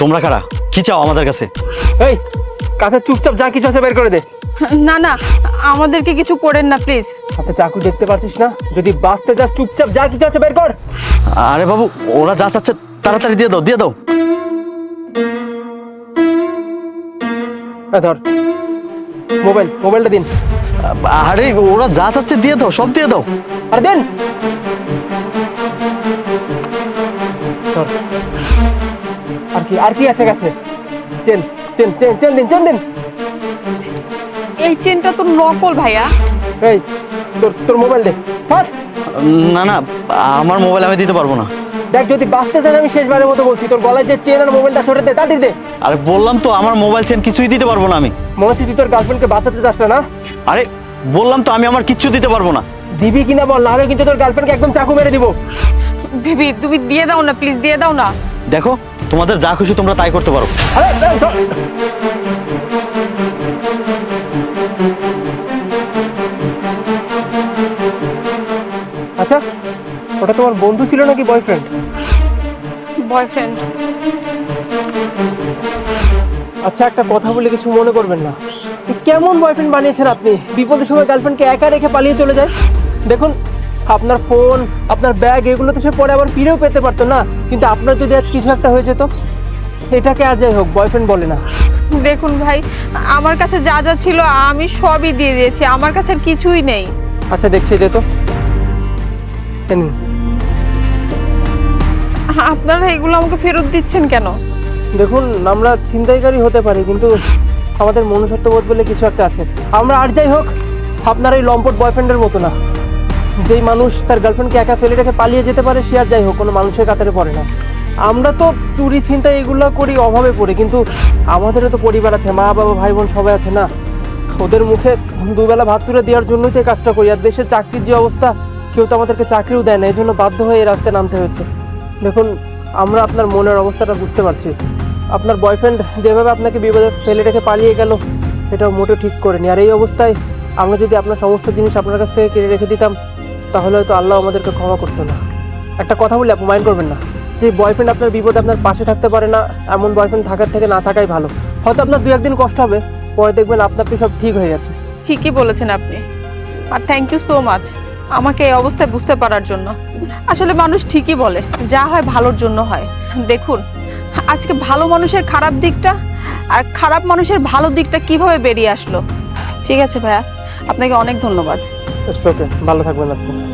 তোমরা কারা? কি চাও আমাদের কাছে? এই কাছে চুপচাপ যা কিছু আছে বের করে দে। না না আমাদেরকে কিছু করেন না প্লিজ। হাতে চাকু দেখতে পাচ্ছিস না? যদি বাঁচতে যাস চুপচাপ যা কিছু আছে বের কর। আরে বাবু ওরা যা চাচ্ছে তাড়াতাড়ি দিয়ে দাও দিয়ে দাও। হ্যাঁ ধর। মোবাইল মোবাইলটা দিন। আরে ওরা যা চাচ্ছে দিয়ে দাও সব দিয়ে দাও। আর দেন। কি? আর কি আছে কাছে? চেন চেন চেন চেন দিন চেন দিন। এই চেনটা তো নকল ভাইয়া। এই তোর তোর মোবাইল দে। ফার্স্ট না না আমার মোবাইল আমি দিতে পারব না। দেখ যদি বাঁচতে চান আমি শেষবারের মতো বলছি তোর গলায় যে চেন আর মোবাইলটা ছোট দে তাড়াতাড়ি দে। আরে বললাম তো আমার মোবাইল চেন কিছুই দিতে পারব না আমি। মনে হচ্ছে তুই তোর গার্লফ্রেন্ডকে বাঁচাতে চাস না আরে বললাম তো আমি আমার কিচ্ছু দিতে পারব না। দিবি কিনা বল না হলে কিন্তু তোর গার্লফ্রেন্ডকে একদম চাকু মেরে দিব। বেবি তুমি দিয়ে দাও না প্লিজ দিয়ে দাও না। দেখো তোমাদের যা খুশি তোমরা তাই করতে পারো। আচ্ছা ওটা তোমার বন্ধু ছিল নাকি বয়ফ্রেন্ড বয়ফ্রেন্ড আচ্ছা একটা কথা বলে কিছু মনে করবেন না। কেমন বয়ফ্রেন্ড বানিয়েছেন আপনি? বিপদের সময় গার্লফ্রেন্ডকে একা রেখে পালিয়ে চলে যায়? দেখুন আপনার ফোন আপনার ব্যাগ এগুলো তো সে পরে আবার ফিরেও পেতে পারতো না। কিন্তু আপনার যদি আজ কিছু একটা হয়ে যেত এটাকে আর যাই হোক বয়ফ্রেন্ড বলে না। দেখুন ভাই আমার কাছে যা যা ছিল আমি সবই দিয়ে দিয়েছি আমার কাছে আর কিছুই নেই। আচ্ছা দেখছি দে তো। আপনারা এগুলো আমাকে ফেরত দিচ্ছেন কেন? দেখুন আমরা ছিনতাইকারী হতে পারি কিন্তু আমাদের মনুষ্যত্ববোধ বলে কিছু একটা আছে। আমরা আর যাই হোক আপনার এই লম্পট বয়ফ্রেন্ডের মতো না। যেই মানুষ তার গার্লফ্রেন্ডকে একা ফেলে রেখে পালিয়ে যেতে পারে, সে আর যাই হোক, কোনো মানুষের কাতারে পড়ে না। আমরা তো চুরি চিন্তা এগুলো করি, অভাবে পড়ে, কিন্তু আমাদেরও তো পরিবার আছে, মা বাবা, ভাই বোন সবাই আছে না। ওদের মুখে দুবেলা ভাত তুলে দেওয়ার জন্যই তো কাজটা করি, আর দেশের চাকরির যে অবস্থা, কেউ তো আমাদেরকে চাকরিও দেয় না, এই জন্য বাধ্য হয়ে এই রাস্তায় নামতে হয়েছে। দেখুন, আমরা আপনার মনের অবস্থাটা বুঝতে পারছি। আপনার বয়ফ্রেন্ড যেভাবে আপনাকে বিপদে ফেলে রেখে পালিয়ে গেল, এটাও মোটেও ঠিক করেনি। আর এই অবস্থায় আমরা যদি আপনার সমস্ত জিনিস আপনার কাছ থেকে কেড়ে রেখে দিতাম তাহলে হয়তো আল্লাহ আমাদেরকে ক্ষমা করতো না। একটা কথা বলে, আপনি মাইন্ড করবেন না। যে বয়ফ্রেন্ড আপনার বিপদে আপনার পাশে থাকতে পারে না, এমন বয়ফ্রেন্ড থাকার থেকে না থাকাই ভালো। হয়তো আপনার দু একদিন কষ্ট হবে, পরে দেখবেন আপনা আপনি সব ঠিক হয়ে গেছে। ঠিকই বলেছেন আপনি। আর থ্যাংক ইউ সো মাচ আমাকে এই অবস্থায় বুঝতে পারার জন্য। আসলে মানুষ ঠিকই বলে, যা হয় ভালোর জন্য হয়। দেখুন, আজকে ভালো মানুষের খারাপ দিকটা আর খারাপ মানুষের ভালো দিকটা কীভাবে বেরিয়ে আসলো? ঠিক আছে ভাইয়া, আপনাকে অনেক ধন্যবাদ। ইটস ওকে ভালো থাকবেন আপনি।